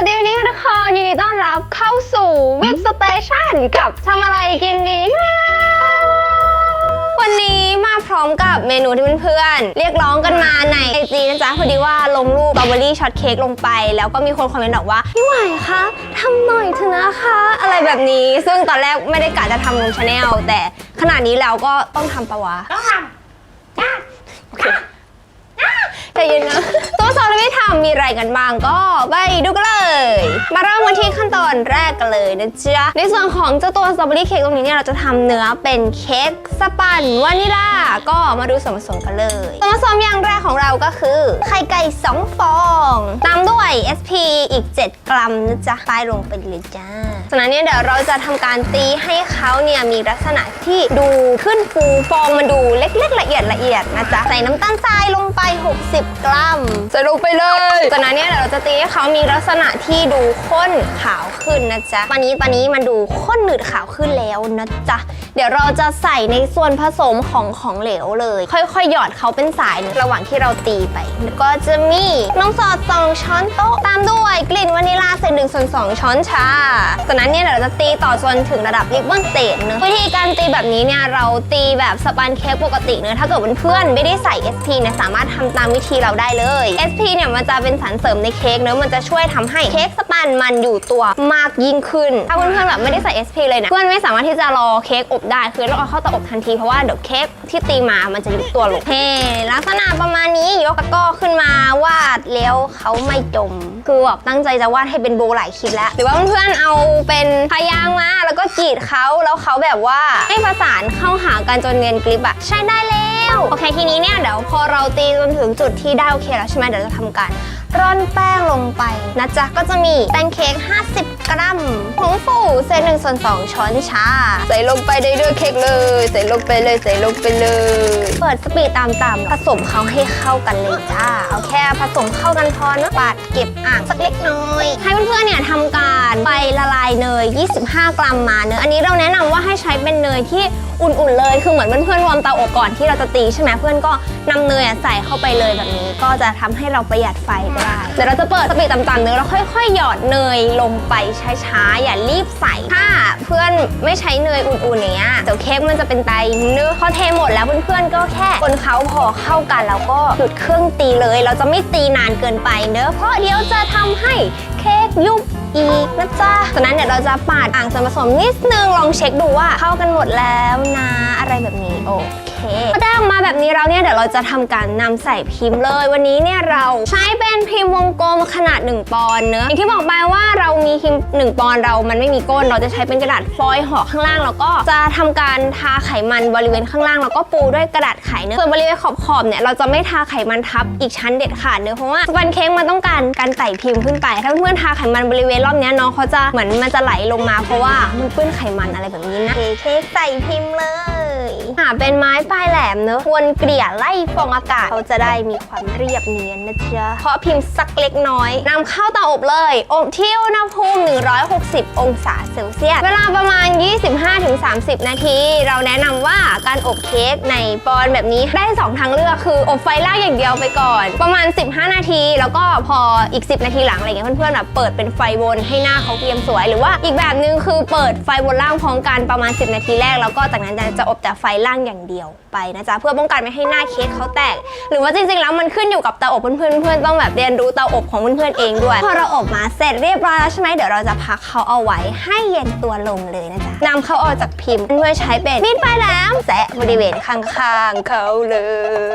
วัสดีนี่ทุกคนยินดีต้อนรับเข้าสู่วิกสเตชันกับทำอะไรกินดีวันนี้มาพร้อมกับเมนูที่เพื่อนๆเรียกร้องกันมาในไอจีนะจ๊ะพอดีว่าลงรูปสตรอเบอรี่ช็อตเค้กลงไป แล้วก็มีคนคอมเมนต์บอกว่าพี่หวายคะทำหน่อยเถอะนะคะ อะไรแบบนี้ซึ่งตอนแรกไม่ได้กะจะทำลงชาแนลแต่ขนาดนี้แล้วก็ต้องทำปะวะต้องทำจ้า ใจเย็นนะตัวซอสที่ทำมีอะไรกันบ้างก็ไปดูกันเลย มาเริ่มกันที่ขั้นตอนแรกกันเลยนะจ๊ะ ในส่วนของเจ้าตัวสตรอเบอรี่เค้กตรงนี้เนี่ยเราจะทำเนื้อเป็นเค้กสปันวานิลา ก็มาดูส่วนผสมกันเลยส่วนผสมอย่างแรกของเราก็คือ ไข่ไก่ 2 ฟองตามด้วย SP อีก 7 กรัมนะจ๊ะป้ายลงไปเลยจ้าจากนั้นเนี่ยเดี๋ยวเราจะทำการตีให้เขาเนี่ยมีลักษณะที่ดูขึ้นฟูฟองมันดูเล็กๆละเอียดละเอียดนะจ๊ะใส่น้ำตาลทรายลงไป 60กรัมใส่ลงไปเลยจากนั้นเนี่ยเดี๋ยวเราจะตีให้เขามีลักษณะที่ดูข้นขาวขึ้นนะจ๊ะตอนนี้ตอนนี้มันดูข้นหนืดขาวขึ้นแล้วนะจ๊ะ เดี๋ยวเราจะใส่ในส่วนผสมของของเหลวเลย ค่อยๆ หยอดเขาเป็นสายระหว่างที่เราตีไป แล้วก็จะมีนมสอดสองช้อนโต๊ะตามด้วยกลิ่นวานิลาใส่หนึ่งส่วนสองช้อนชาจากนั้นเนี่ยเดี๋ยวเราจะตีต่อจนถึงระดับริบบอนเตนเนอะวิธีการตีแบบนี้เนี่ยเราตีแบบสปันเค้กปกติเนอะถ้าเกิดเพื่อนๆไม่ได้ใส่ SP เนี่ยสามารถทำตามวิธีเราได้เลย SP เนี่ยมันจะเป็นสารเสริมในเค้กเนอะมันจะช่วยทำให้เค้กสปันมันอยู่ตัวมากยิ่งขึ้น ถ้าเพื่อนๆแบบไม่ได้ใส่ SP เลยเนี่ยเพื่อนไม่สามารถที่จะรอเค้กอบได้ คือต้องเอาเข้าเตาอบทันทีเพราะว่าเดี๋ยวเค้กที่ตีมามันจะยุบตัวลงเฮ้ลักษณะประมาณนี้ยกตะกร้อขึ้นมาวาดแล้วเขาไม่จม คือแบบตั้งใจจะวาดให้เป็นโบหลายคลิปแล้ว หรือว่าเพื่อนๆเอาเป็นพยางมาแล้วก็กรีดเขาแล้วเขาแบบว่าให้ประสานเข้าหากันจนเนียนกริปอะใช้ได้แล้วโอเคทีนี้เนี่ยเดี๋ยวพอเราตีจนถึงจุดที่ได้โอเคแล้วใช่ไหมเดี๋ยวจะทำการร่อนแป้งลงไปนะจ๊ะก็จะมีแป้งเค้ก50 กรัมผงฟูเศษหนึ่งส่วนสองช้อนชา ใส่ลงไปได้ด้วยเค้กเลย ใส่ลงไปเลย ใส่ลงไปเลย เปิดสปีดตามๆผสมเขาให้เข้ากันเลยจ้า เอาแค่ผสมเข้ากันพอนะปาดเก็บอ่างสักเล็กน้อย ให้เพื่อนๆเนี่ยทำการไปละลายเนย 25 กรัมมาเนอะอันนี้เราแนะนำว่าให้ใช้เป็นเนยที่อุ่นๆเลย คือเหมือนเพื่อนๆวอร์มเตาอบก่อนที่เราจะตีใช่ไหมเพื่อนก็นำเนยใส่เข้าไปเลยแบบนี้ ก็จะทำให้เราประหยัดไฟได้ เดี๋ยวเราจะเปิดสปีดต่ำๆเนอะแล้วค่อยๆ หยอดเนยลงไปช้าๆ อย่ารีบใส่ถ้าเพื่อนไม่ใช้เนยอุ่นๆอย่างเงี้ยเดี๋ยวเค้กมันจะเป็นไตเนื้อพอเทหมดแล้วเพื่อนๆก็แค่คนเขาพอเข้ากันแล้วก็หยุดเครื่องตีเลย เราจะไม่ตีนานเกินไปเนอะเพราะเดี๋ยวจะทำให้เค้ก ยุบอีกนะจ๊ะจากนั้นเดี๋ยวเราจะปาดอ่างส่วนผสมนิดนึงลองเช็คดูว่าเข้ากันหมดแล้วนะอะไรแบบนี้โอเคพอได้ออกมาแบบนี้แล้วเนี่ยเดี๋ยวเราจะทำการนำใส่พิมพ์เลย วันนี้เนี่ยเราใช้เป็นพิมพ์วงกลมขนาด 1 ปอนด์เนอะอย่างที่บอกไปว่าเรามีพิมพ์1ปอนด์เรามันไม่มีก้น เราจะใช้เป็นกระดาษฟอยล์ห่อข้างล่างแล้วก็จะทำการทาไขมันบริเวณข้างล่างแล้วก็ปูด้วยกระดาษไขเนื้อส่วนบริเวณขอบๆเนี่ยเราจะไม่ทาไขมันทับอีกชั้นเด็ดขาดเนอเพราะว่าสปันเค้กมันต้องการการไต่พิมพ์ขึ้นไป ถ้าเพื่อนๆทาไขมันบริเวณรอบนี้น้องเขาจะเหมือนมันจะไหลลงมาเพราะว่ามันเปื้อนไขมันอะไรแบบนี้นะเทเค้กใส่พิมพ์เลย หาเป็นไม้ปลายแหลมเนอะควรเกลี่ยไล่ฟองอากาศเขาจะได้มีความเรียบเนียนนะจ๊ะเพราะพิมพ์สักเล็กน้อยนำเข้าเตาอบเลย อบที่อุณหภูมิ 160 องศาเซลเซียส เวลาประมาณ 25-30 นาที เราแนะนำว่าการอบเค้กในปอนแบบนี้ได้ 2 ทางเลือกคืออบไฟล่างอย่างเดียวไปก่อน ประมาณ 15 นาที แล้วก็พออีก 10 นาทีหลังอะไรเงี้ยเพื่อนๆแบบเปิดเป็นไฟวนให้หน้าเขาเกรียมสวย หรือว่าอีกแบบนึงคือเปิดไฟวนล่างพร้อมกันประมาณ 10 นาทีแรกแล้วก็จากนั้นจะอบแต่ไฟล่างอย่างเดียวไปนะจ๊ะเพื่อป้องกันไม่ให้หน้าเค้กเขาแตก หรือว่าจริงๆแล้วมันขึ้นอยู่กับเตาอบเพื่อนๆเพื่อนๆต้องแบบเรียนรู้เตาอบของเพื่อนๆเองด้วยพอเราอบมาเสร็จเรียบร้อยแล้วใช่ไหมเดี๋ยวเราจะพักเขาเอาไว้ให้เย็นตัวลงเลยนะจ๊ะนำเขาออกจากพิมพ์เพื่อใช้เป็นมีดปลายแหลมแสะบริเวณข้างๆเขาเล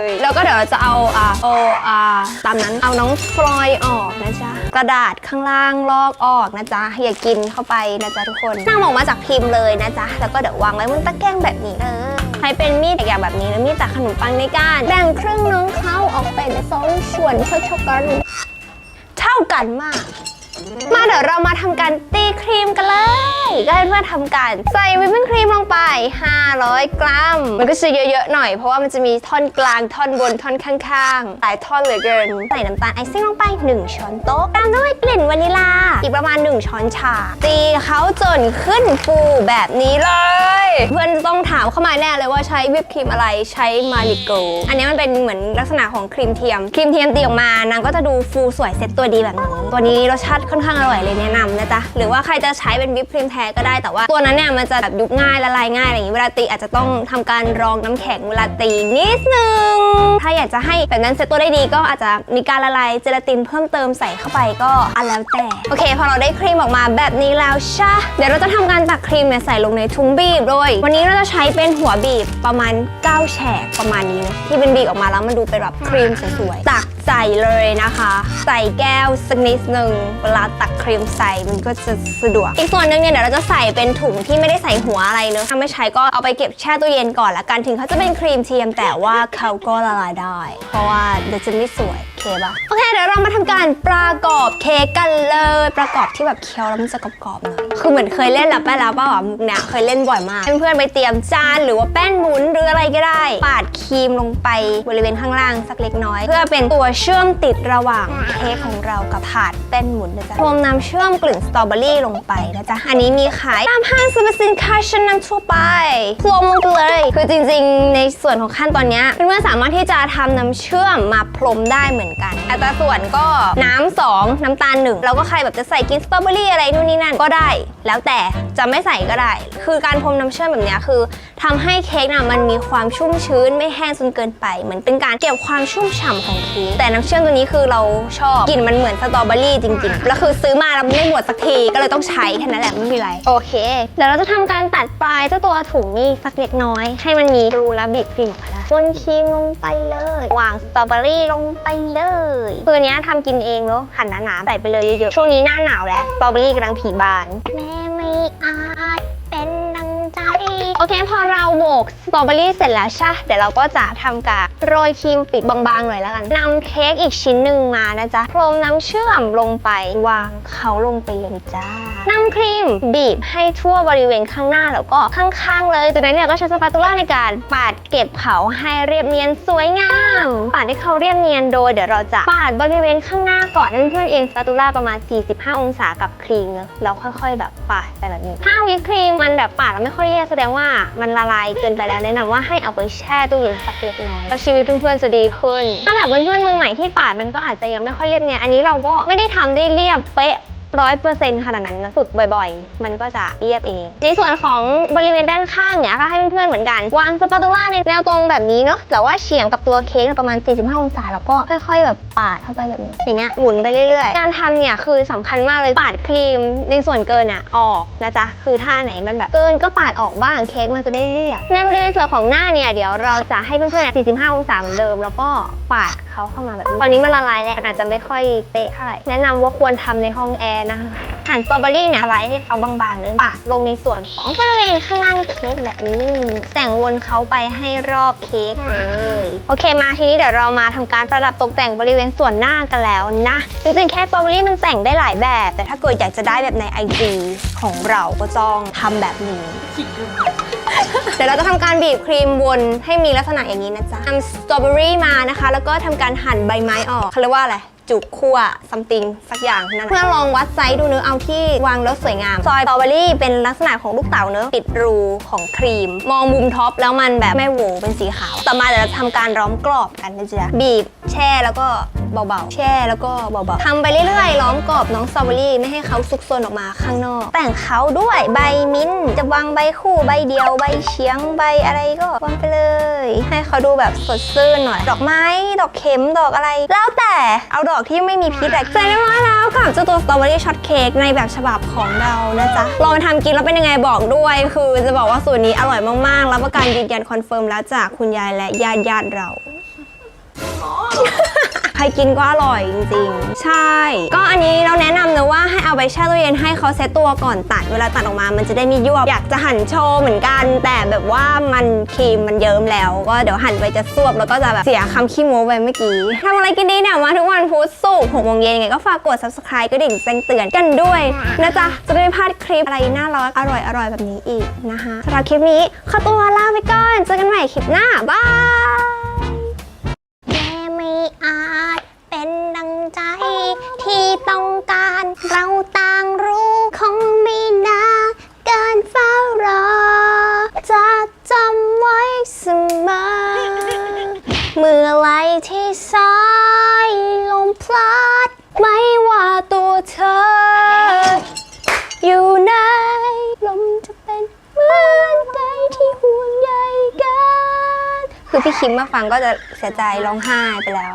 ย แล้วก็เดี๋ยวเราจะเอาอ่าโออ่าตามนั้นเอาน้องฟลอยออกนะจ๊ะกระดาษข้างล่างลอกออกนะจ๊ะอย่ากินเข้าไปนะจ๊ะทุกคนนำออกมาจากพิมพ์เลยนะจ๊ะแล้วก็เดี๋ยววางไว้บนตะแกรงแบบนี้เลย ช้เป็นมีดอย่างแบบนี้นะมีดตัดขนมปังในการแบ่งครึ่งน้องเขาออกเป็นสองส่วนเท่าๆกัน เท่ากันมาก มาเดี๋ยวเรามาทำการตี ครีมกันเลย ก็ให้เพื่อนทำการใส่วิปปิ้งครีมลงไป 500 กรัม มันก็จะเยอะๆหน่อยเพราะว่ามันจะมีท่อนกลางท่อนบนท่อนข้างๆ หลายท่อนเหลือเกิน ใส่น้ำตาลไอซิ่งลงไป 1 ช้อนโต๊ะตามด้วยกลิ่นวานิลา อีกประมาณ 1 ช้อนชา ตีเขาจนขึ้นฟูแบบนี้เลย เพื่อนต้องถามเข้ามาแน่เลยว่าชช้วิปครีมอะไรใช้มาริโก อันนี้มันเป็นเหมือนลักษณะของครีมเทียม ครีมเทียมตีออกมานางก็จะดูฟูสวยเซ็ตตัวดีแบบนี้ ตัวนี้รสชาติค่อนข้างอร่อยเลยแนะนำนะจ๊ะ หรือว่าใครจะใช้เป็นวิปครีมแท้ก็ได้ แต่ว่าตัวนั้นเนี่ยมันจะแบบยุบง่ายละลายง่ายอะไรอย่างนี้เวลาตีอาจจะต้องทำการรองน้ำแข็งเวลาตีนิดนึง ถ้าอยากจะให้แบบนั้นเซตตัวได้ดีก็อาจจะมีการละลายเจลาตินเพิ่มเติมใส่เข้าไปก็อันแล้วแต่โอเค พอเราได้ครีมออกมาแบบนี้แล้วใช่เดี๋ยวเราจะทำการตักครีมเนี่ยใส่ลงในถุงบีบโดยวันนี้เราจะใช้เป็นหัวบีบประมาณ 9 แฉกประมาณนี้นะที่เป็นบีบออกมาแล้วมันดูเป็นแบบครีมสวยๆตักใส่เลยนะคะ ใส่แก้วสักนิดนึงเวลาตักครีมใส่มันก็จะสะดวก อีกส่วนหนึ่งเนี่ยเดี๋ยวเราจะใส่เป็นถุงที่ไม่ได้ใส่หัวอะไรเนอะถ้าไม่ใช้ก็เอาไปเก็บแช่ตู้เย็นก่อนละกันถึงเขาจะเป็นครีมเทียมแต่ว่าเขาก็ละลายได้ เพราะว่าเดี๋ยวจะไม่สวยโอเคปะโอเคเดี๋ยวเรามาทำการประกอบเค้กกันเลย ประกอบที่แบบเคี้ยวแล้วมันจะกรอบๆเนอย คือเหมือนเคยเล่นแล้วแป้แล้วเปล่าอะมุกเนี่ยเคยเล่นบ่อยมากเพื่อนๆไปเตรียมจานหรือว่าแป้นหมุนหรืออะไรก็ได้ ปาดครีมลงไปบริเวณข้างล่างสักเล็กน้อย เพื่อเป็นตัวเชื่อมติดระหว่างเค้กของเรากับถาดแป้นหมุนนะจ๊ะพรมน้ำเชื่อมกลิ่นสตรอเบอรี่ลงไปนะจ๊ะอันนี้มีขายตามห้างสรรพสินค้าชั้นนำทั่วไปพรมลงไปเลย คือจริงๆ ในส่วนของขั้นตอนเนี้ยเพื่อนๆสามารถที่จะทำน้ำเชื่อมมาพรมได้เหมือนกันอัตราส่วนก็น้ำสองน้ำตาลหนึ่งแล้วก็ใครแบบจะใส่กินสตรอเบอรี่อะไรนู่นนี่นั่นก็ได้ แล้วแต่จะไม่ใส่ก็ได้ คือการพรมน้ำเชื่อมแบบนี้คือทำให้เค้กน่ะมันมีความชุ่มชื้นไม่แห้งจนเกินไป เหมือนเป็นการเก็บความชุ่มฉ่ำของเค้กแต่น้ำเชื่อมตัวนี้คือเราชอบกลิ่นมันเหมือนสตรอเบอรี่จริงๆแล้วคือซื้อมาแล้วไม่หมดสักทีก็เลยต้องใช้แค่นั้นแหละไม่มีไรโอเคเดี๋ยวเราจะทำการตัดปลายเจ้าตัวถุงนี่สักเล็กน้อย ให้มันมีรูและบีบกลิ่นออกมา ได้วนครีมลงไปเลยวางสตรอเบอรี่ลงไปเลยคืออันเนี้ยทำกินเองเนาะหั่นหนาๆใส่ไปเลยเยอะๆช่วงนี้หน้าหนาวแล้วสตรอเบอรี่กำลังผีบาน แม่ไม่อาจเป็นดังใจ โอเคพอเราโบกส ตรอเบอรี่เสร็จแล้วใช่เดี๋ยวเราก็จะทำการโรยครีมปิดบางๆหน่อยแล้วกันนำเค้กอีกชิ้นหนึ่งมานะจ๊ะพรมน้ำเชื่อมลงไปวางเขาลงไปเลยจ้านำครีมบีบให้ทั่วบริเวณข้างหน้าแล้วก็ข้างๆ เลยจากนั้นเนี่ยก็ใช้สปาตูล่าในการปาดเก็บเขาให้เรียบเนียนสวยงามปาดให้เขาเรียบเนียนโดยเดี๋ยวเราจะปาดบริเวณข้างหน้าก่อนนั่นเพื่อนเองสปาตูล่าประมาณ 45 องศากับครีมแล้วค่อย ๆ แบบปาดไปแบบนี้ถ้าวิปครีมมันแบบปาดแล้วไม่ค่อยเยบแสดงว่ามันละลายเกินไปแล้วแนะนำว่าให้เอาไปแช่ตู้เย็นสักเล็กน้อยแล้วชีวิตเพื่อนๆจะดีขึ้นถ้าแบบเพื่อนๆมือใหม่ที่ปาดมันก็อาจจะยังไม่ค่อยเรียบเนี่ยอันนี้เราก็ไม่ได้ทำได้เรียบเป๊ะ ร้อยเปอร์เซ็นต์ขนาดนั้นนะฝึกบ่อยๆ มันก็จะเรียบเอง ในส่วนของบริเวณด้านข้างเนี่ยก็ให้เพื่อนๆเหมือนกัน วางสปาตูล่าในแนวตรงแบบนี้เนาะแต่ว่าเฉียงกับตัวเค้กประมาณ 45 องศาแล้วก็ค่อยๆ แบบปาดเข้าไปแบบนี้อย่างเงี้ยหมุนไปเรื่อยๆ การทำเนี่ยคือสำคัญมากเลยปาดครีมในส่วนเกินอะออกนะจ๊ะคือท่าไหนมันแบบเกินก็ปาดออกบ้างเค้กมันจะได้เรียบในบริเวณส่วนของหน้าเนี่ยเดี๋ยวเราจะให้เพื่อนๆ 45 องศาเหมือนเดิม แล้วก็ปาดเขาเข้ามาแบบนี้ตอนนี้มันละลายแล้วอาจจะไม่ค่อยเป๊ะเท่าไหร่แนะนำว่าควรทำในห้องแอร์นะคะหั่นสตรอเบอรี่เนี่ยไลด์ให้เขาบางๆเลยปาดลงในส่วนของบริเวณข้างล่างเค้กแบบนี้แต่งวนเขาไปให้รอบเค้กเลยโอเคมาทีนี้เดี๋ยวเรามาทำการประดับตกแต่งบริเวณส่วนหน้ากันแล้วนะจริงๆแค่สตรอเบอรี่มันแต่งได้หลายแบบ แต่ถ้าเกิดอยากจะได้แบบใน IG ของเราก็ต้องทำแบบนี้เดี๋ยวเราจะทำการบีบครีมวนให้มีลักษณะอย่างนี้นะจ๊ะนำสตรอเบอรี่มานะคะ แล้วก็ทำการหั่นใบไม้ออกเขาเรียกว่าอะไร จุกคั่วซัมติงสักอย่างนั่นเพื่อลองวัดไซส์ดูเนื้อเอาที่วางแล้วสวยงาม ซอยสตรอเบอรี่เป็นลักษณะของลูกเต๋าเนื้อปิดรูของครีม มองมุมท็อปแล้วมันแบบไม่โหวเป็นสีขาว ต่อมาเดี๋ยวเราทำการร้อมกรอบกันนะจ๊ะบีบแช่แล้วก็ เบาๆ แช่แล้วก็เบาๆทำไปเรื่อยๆ ล้อมกรอบน้องสตรอเบอรี่ไม่ให้เขาซุกซนออกมาข้างนอก แต่งเขาด้วยใบมิ้นท์จะวางใบคู่ใบเดียวใบเฉียงใบอะไรก็วางไปเลย ให้เขาดูแบบสดชื่นหน่อย ดอกไม้ดอกเข็มดอกอะไร แล้วแต่เอาดอกที่ไม่มีพิษอะเสร็จเรียบร้อยแล้วกับเจ้าตัวสตรอเบอรี่ช็อตเค้กในแบบฉบับของเรานะจ๊ะลองไปทำกินแล้วเป็นยังไงบอกด้วย คือจะบอกว่าสูตรนี้อร่อยมากๆรับประกันยืนยันคอนเฟิร์มแล้วจากคุณยายและญาติญาติเรา ใครกินก็อร่อยจริงๆ ใช่ ก็อันนี้เราแนะนำนะว่าให้เอาไปแช่ตู้เย็นให้เขาเซตตัวก่อนตัด เวลาตัดออกมา มันจะได้มียวบอยากจะหั่นโชว์เหมือนกัน แต่แบบว่ามันครีมมันเยิ้มแล้ว ก็เดี๋ยวหั่นไปจะซวบแล้วก็จะแบบเสียคำขี้โม้ไปเมื่อกี้ทำอะไรกินดีเนี่ยมาทุกวันพุธศุกร์หกโมงเย็นไงก็ฝากกด subscribe ก็ดิ่งแจ้งเตือนกันด้วยนะจ๊ะจะได้ไม่พลาดคลิปอะไรน่ารักอร่อยอร่อยๆแบบนี้อีกนะคะสำหรับคลิปนี้ขอตัวลาไปก่อนเจอกันใหม่คลิปหน้าบาย อาจเป็นดังใจที่ต้องการเราต่างรู้ คือพี่คิมมาฟังก็จะเสียใจร้องไห้ไปแล้ว